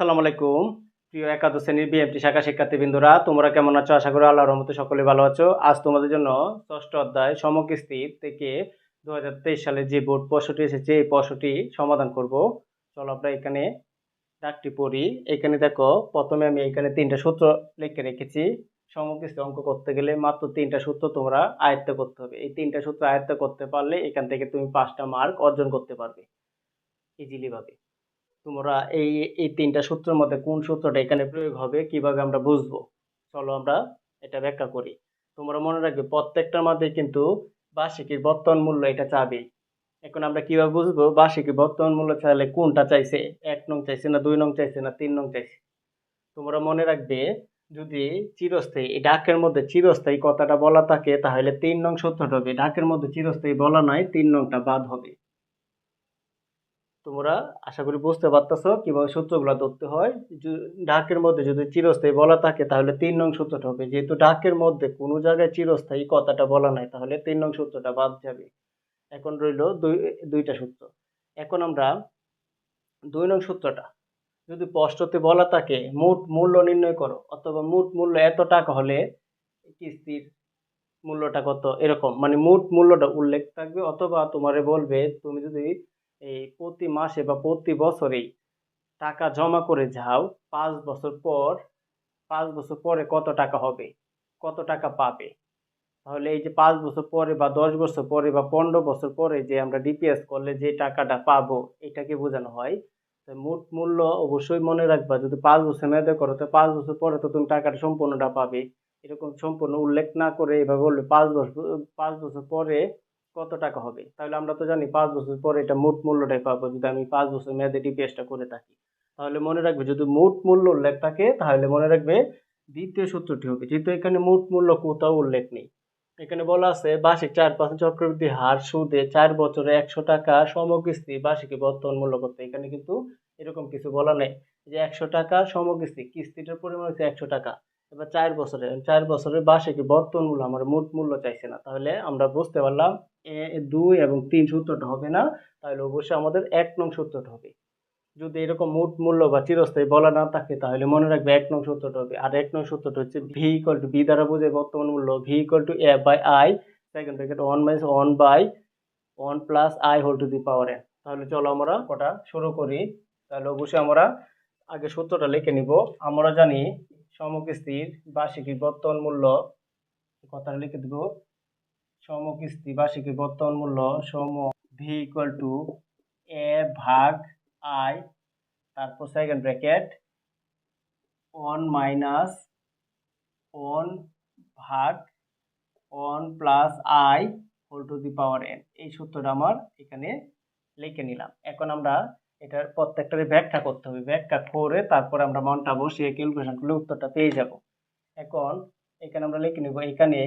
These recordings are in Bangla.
আসসালামু আলাইকুম। প্রিয় একাদশ শ্রেণির বিএমটি শাখা শিক্ষার্থীবৃন্দরা, তোমরা কেমন আছো? আশা করি আল্লাহর রহমতে সকলে ভালো আছো। আজ তোমাদের জন্য ষষ্ঠ অধ্যায় সমকিস্তি থেকে দু হাজার তেইশ সালে যে বোর্ড প্রশ্নটি এসেছে, এই প্রশ্নটি সমাধান করব। চলো আমরা এখানে ডাকটি পড়ি। এখানে দেখো, প্রথমে আমি এখানে তিনটা সূত্র লিখে রেখেছি। সমকিস্তি অঙ্ক করতে গেলে মাত্র তিনটা সূত্র তোমরা আয়ত্ত করতে হবে। এই তিনটা সূত্র আয়ত্ত করতে পারলে এখান থেকে তুমি পাঁচটা মার্ক অর্জন করতে পারবে। ইজিলি ভাবে। তোমরা এই এই তিনটা সূত্রের মধ্যে কোন সূত্রটা এখানে প্রয়োগ হবে, কীভাবে আমরা বুঝব? চলো আমরা এটা ব্যাখ্যা করি। তোমরা মনে রাখবে প্রত্যেকটার মধ্যে কিন্তু বার্ষিকীর বর্তমান মূল্য এটা চাবেই এখন আমরা কীভাবে বুঝব বার্ষিকীর বর্তমান মূল্য চাইলে কোনটা চাইছে? এক নং চাইছে না দুই নং চাইছে না তিন নং চাইছে? তোমরা মনে রাখবে যদি চিরস্থায়ী, এই ডাকের মধ্যে চিরস্থায়ী কথাটা বলা থাকে, তাহলে তিন নং সূত্রটা হবে। ডাকের মধ্যে চিরস্থায়ী বলা নাই, তিন নংটা বাদ হবে। তোমরা আশা করি বুঝতে পারতেছো কীভাবে সূত্রগুলো ধরতে হয়। ডাকের মধ্যে যদি চিরস্থায়ী বলা থাকে, তাহলে তিন নং সূত্রটা হবে। যেহেতু ডাকের মধ্যে কোনো জায়গায় চিরস্থায়ী কথাটা বলা নাই, তাহলে তিন নং সূত্রটা বাদ যাবে। এখন রইল দুই, দুইটা সূত্র। এখন আমরা দুই নং সূত্রটা যদি স্পষ্টতে বলা থাকে, মোট মূল্য নির্ণয় করো, অথবা মোট মূল্য এত টাকা হলে কিস্তির মূল্যটা কত, এরকম। মানে মোট মূল্যটা উল্লেখ থাকবে, অথবা তোমারে বলবে, তুমি যদি এই প্রতি মাসে বা প্রতি বছরেই টাকা জমা করে যাও, পাঁচ বছর পর, পাঁচ বছর পরে কত টাকা হবে? কত টাকা পাবে? তাহলে এই যে পাঁচ বছর পরে বা দশ বছর পরে বা পনেরো বছর পরে যে আমরা ডিপিএস করলে যে টাকাটা পাবো, এটাকে বোঝানো হয়। তো মোট মূল্য অবশ্যই মনে রাখবা, যদি পাঁচ বছর মেয়াদে করো, তো পাঁচ বছর পরে তো তুমি টাকাটা সম্পূর্ণটা পাবে। এরকম সম্পূর্ণ উল্লেখ না করে এভাবে বললে পাঁচ বছর পাঁচ বছর পরে কত টাকা হবে? তাহলে আমরা তো জানি পাঁচ বছর পরে এটা মোট মূল্যটাই পাবো যদি আমি পাঁচ বছর মেয়াদে ডিপিএসটা করে থাকি। তাহলে মনে রাখবে যদি মোট মূল্য উল্লেখ থাকে, তাহলে মনে রাখবে দ্বিতীয় সূত্রটি হবে। যেহেতু এখানে মোট মূল্য কোথাও উল্লেখ নেই। এখানে বলা আছে, বার্ষিক চার পার্সেন্ট চক্রবৃদ্ধি হার সুদে চার বছরে একশো টাকা সমকিস্তি বার্ষিক বর্তমান মূল্য করতে এখানে কিন্তু এরকম কিছু বলা নেই যে একশো টাকা সমকিস্তি, কিস্তিটার পরিমাণ হচ্ছে একশো টাকা। এবার চার বছরে, চার বছরের বার্ষিক বর্তমান মূল্য আমার মোট মূল্য চাইছে না। তাহলে আমরা বুঝতে পারলাম এ দুই এবং তিন সূত্রটা হবে না, তাহলে অবশ্যই আমাদের এক নং সূত্রটা হবে। যদি এরকম মোট মূল্য বা চিরস্থায়ী বলা না থাকে, তাহলে মনে রাখবে এক নং সূত্রটা হবে। আর এক নং সূত্রটা হচ্ছে ভি ইকুয়াল টু বি দ্বারা বোঝায় বর্তমান মূল্য V equal to A by I second bracket one minus one by one plus I whole to the power N তাহলে চলো আমরা কটা শুরু করি। তাহলে অবশ্যই আমরা আগে সূত্রটা লিখে নিব। আমরা জানি সমকিস্তির বার্ষিকী বর্তমান মূল্য, কথাটা লিখে দেব সমকিস্তি বার্ষিকী বর্তমান মূল্য সম ভি ইকুয়াল টু এ ভাগ আই তারপর second bracket one minus one ভাগ one plus I whole to the power N এই সূত্রটা আমার এখানে লিখে নিলাম। এখন আমরা এটার প্রত্যেকটারে ব্যাখ্যা করতে হবে। ব্যাখ্যা করে তারপর আমরা মনটা বসিয়ে ক্যালকুলেশন করলে উত্তরটা পেয়ে যাব। এখন এখানে আমরা লিখে নিব, এখানে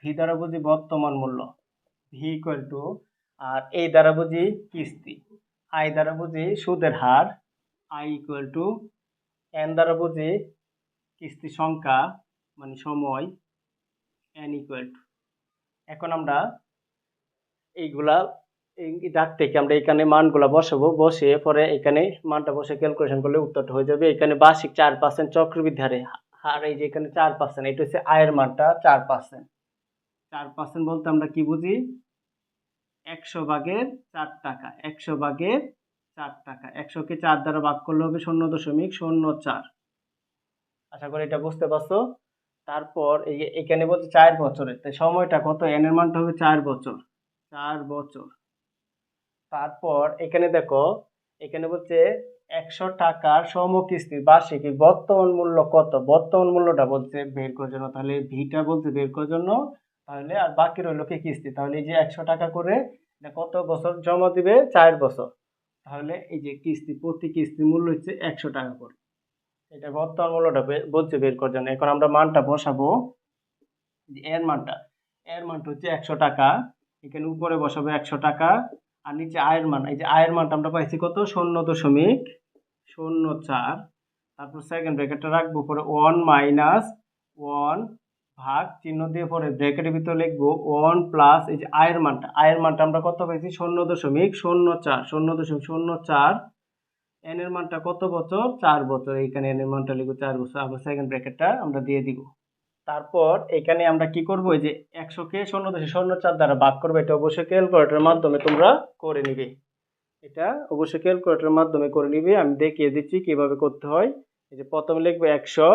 ভি দ্বারা বুঝি বর্তমান মূল্য ভি ইকুয়াল টু আর এই দ্বারা বুঝি কিস্তি আই দ্বারা বুঝি সুদের হার আই ইকুয়াল টু এন দ্বারা বুঝি কিস্তি সংখ্যা মানে সময় এন ইকুয়াল টু এখন আমরা এইগুলা এই ডাক থেকে আমরা এখানে মানগুলা বসাবো বসে পরে এখানে মানটা বসে ক্যালকুলেশন করলে উত্তরটা হয়ে যাবে। এখানে বার্ষিক চার পার্সেন্ট চক্রবৃদ্ধি হারে আর এই যে এখানে চার পার্সেন্ট এটা হচ্ছে আয়ের মানটা চার পার্সেন্ট চার পার্সেন্ট বলতে আমরা কি বুঝি? একশো ভাগের চার টাকা, একশো ভাগের চার টাকা। একশোকে চার দ্বারা ভাগ করলে হবে শূন্য দশমিক শূন্য চার। আশা করি এটা বুঝতে পারছ? তারপর এই এখানে বলছে চার বছরের, তাই সময়টা কত? এনের মানটা হবে চার বছর। চার বছর। তারপর এখানে দেখো, এখানে বলছে একশো টাকার সমকিস্তির বার্ষিকী বর্তমান মূল্য কত? বর্তমান মূল্যটা বলছে বের করার জন্য। তাহলে ভিটা বলছে বের করার জন্য। তাহলে আর বাকি রইল কি কিস্তি? তাহলে এই যে একশো টাকা করে কত বছর জমা দিবে? চার বছর। তাহলে এই যে কিস্তি, প্রতি কিস্তির মূল্য হচ্ছে একশো টাকা করে। এটা বর্তমান মূল্যটা বলছে বের করার জন্য। এখন আমরা মানটা বসাবো। এর মানটা। এর মানটা হচ্ছে একশো টাকা। এখানে উপরে বসাবো একশো টাকা। আর নিচে আয়ের মান, এই যে আয়ের মানটা আমরা পাইছি কত? শূন্য দশমিক শূন্য চার। তারপর সেকেন্ড ব্র্যাকেটটা রাখব, পরে ওয়ান মাইনাস ওয়ান ভাগ চিহ্ন দিয়ে পরে ব্র্যাকেটের ভিতরে লিখব ওয়ান প্লাস এই যে আয়ের মানটা আয়ের মানটা আমরা কত পাইছি? শূন্য দশমিক শূন্য চার, শূন্য দশমিক শূন্য চার। এন এর মানটা কত বছর? চার বছর, এইখানে এন এর মানটা লিখব চার বছর। আবার সেকেন্ড ব্র্যাকেটটা আমরা দিয়ে দিব। তারপর এখানে আমরা কি করব? যে একশোকে শূন্য দশে শূন্য চার দ্বারা ভাগ করব, এটা অবশ্যই ক্যালকুলেটরের মাধ্যমে তোমরা করে নিবে। এটা অবশ্যই ক্যালকুলেটরের মাধ্যমে করে নিবে। আমি দেখিয়ে দিচ্ছি কীভাবে করতে হয়। এই যে প্রথমে লিখব একশো,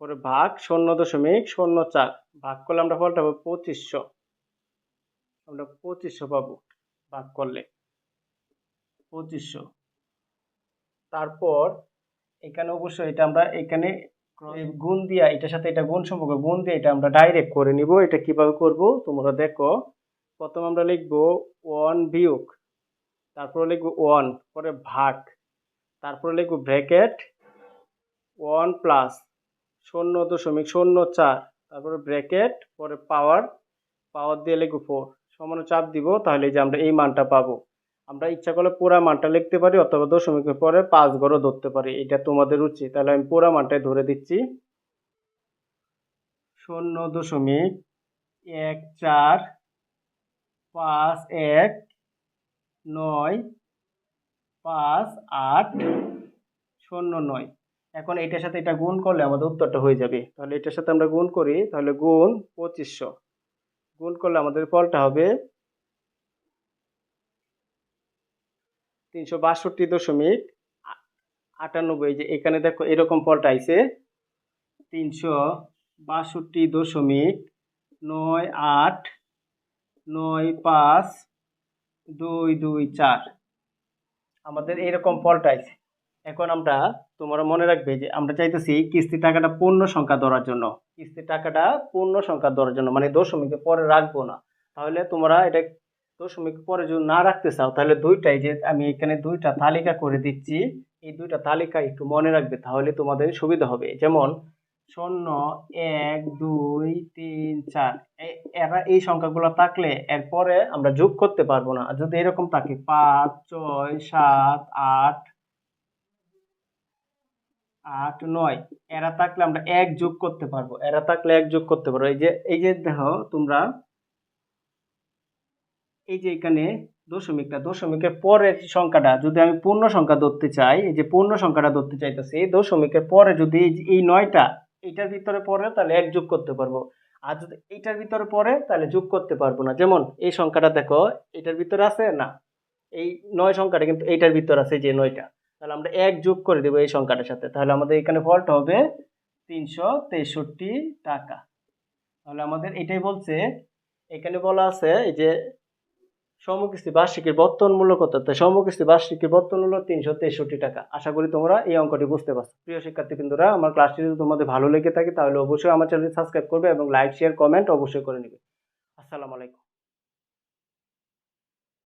পরে ভাগ শূন্য দশমিক শূন্য চার। ভাগ করলে আমরা ফলটা পাবো পঁচিশশো। আমরা পঁচিশশো পাবো ভাগ করলে। পঁচিশশো। তারপর এখানে অবশ্যই এটা আমরা এখানে গুণ দিয়া এটার সাথে এটা গুণ সম্পর্ক গুণ দিয়ে এটা আমরা ডাইরেক্ট করে নিব এটা কীভাবে করব? তোমরা দেখো প্রথম আমরা লিখব ওয়ান বিয়োগ তারপরে লিখব ওয়ান পরে ভাগ তারপরে লিখব ব্র্যাকেট ওয়ান প্লাস শূন্য দশমিক শূন্য চার তারপরে ব্র্যাকেট পরে পাওয়ার পাওয়ার দিয়ে লিখব ফোর সমান চাপ দিব তাহলে যে আমরা এই মানটা পাবো। আমরা ইচ্ছা করলে পুরা মানটা লিখতে পারি অথবা দশমিকের পরে পাঁচ ঘরও ধরতে পারি। এটা তোমাদের উচিত। তাহলে আমি পুরা মানটাই ধরে দিচ্ছি। শূন্য দশমিক এক চার পাঁচ এক নয় পাঁচ আট শূন্য নয়। এখন এটার সাথে এটা গুণ করলে আমাদের উত্তরটা হয়ে যাবে। তাহলে এটার সাথে আমরা গুণ করি, তাহলে গুণ পঁচিশশো। গুণ করলে আমাদের ফলটা হবে তিনশো বাষট্টি দশমিক আটানব্বই। যে এখানে দেখো এরকম ফলটা আইছে। তিনশো বাষট্টি দশমিক নয় আট নয় পাঁচ দুই দুই চার। আমাদের এরকম ফলটা আইছে। এখন আমরা তোমরা মনে রাখবে যে আমরা চাইতেছি কিস্তি টাকাটা পূর্ণ সংখ্যা ধরার জন্য। কিস্তি টাকাটা পূর্ণ সংখ্যা ধরার জন্য মানে দশমিকের পরে রাখব না। তাহলে তোমরা এটা দশমিক পরে যদি না রাখতে চাও, তাহলে দুইটাই যে আমি এখানে দুইটা তালিকা করে দিচ্ছি, এই দুইটা তালিকা একটু মনে রাখবে, তাহলে তোমাদের সুবিধা হবে। যেমন, শূন্য, এক, দুই, তিন, চার এরা এই সংখ্যাগুলো থাকলে এরপরে আমরা যোগ করতে পারব না। যদি এরকম থাকে, পাঁচ, ছয়, সাত, আট আট, নয়, এরা থাকলে আমরা এক যোগ করতে পারব। এরা থাকলে এক যোগ করতে পারব। এই যে এই যে দেখো, তোমরা এই যে এখানে দশমিকটা, দশমিকের পরের সংখ্যাটা, যদি আমি পূর্ণ সংখ্যা ধরতে চাই, এই যে পূর্ণ সংখ্যাটা ধরতে চাইতেছি দশমিকের পরে যদি এই এই নয়টা, এইটার ভিতরে পড়ে তাহলে এক যোগ করতে পারব। আর যদি এইটার ভিতরে পড়ে তাহলে যোগ করতে পারব না। যেমন, এই সংখ্যাটা দেখো এটার ভিতরে আছে? না। এই নয় সংখ্যাটা কিন্তু এইটার ভিতরে আছে যে নয়টা। তাহলে আমরা এক যোগ করে দেবো এই সংখ্যাটার সাথে। তাহলে আমাদের এখানে ফলটা হবে তিনশো তেষট্টি টাকা। তাহলে আমাদের এটাই বলছে। এখানে বলা আছে, এই যে সমকিস্তি বার্ষিকীর বর্তমান মূল্য কত তাই সমকিস্তি বার্ষিকীর বর্তমান মূল্য তিনশো তেষট্টি টাকা। আশা করি তোমরা এই অঙ্কটি বুঝতে পারছ। প্রিয় শিক্ষার্থীবৃন্দরা আমার ক্লাসটি যদি তোমাদের ভালো লেগে থাকে, তাহলে অবশ্যই আমার চ্যানেলটি সাবস্ক্রাইব করবে এবং লাইক শেয়ার কমেন্ট অবশ্যই করে নেবে। আসসালামু আলাইকুম।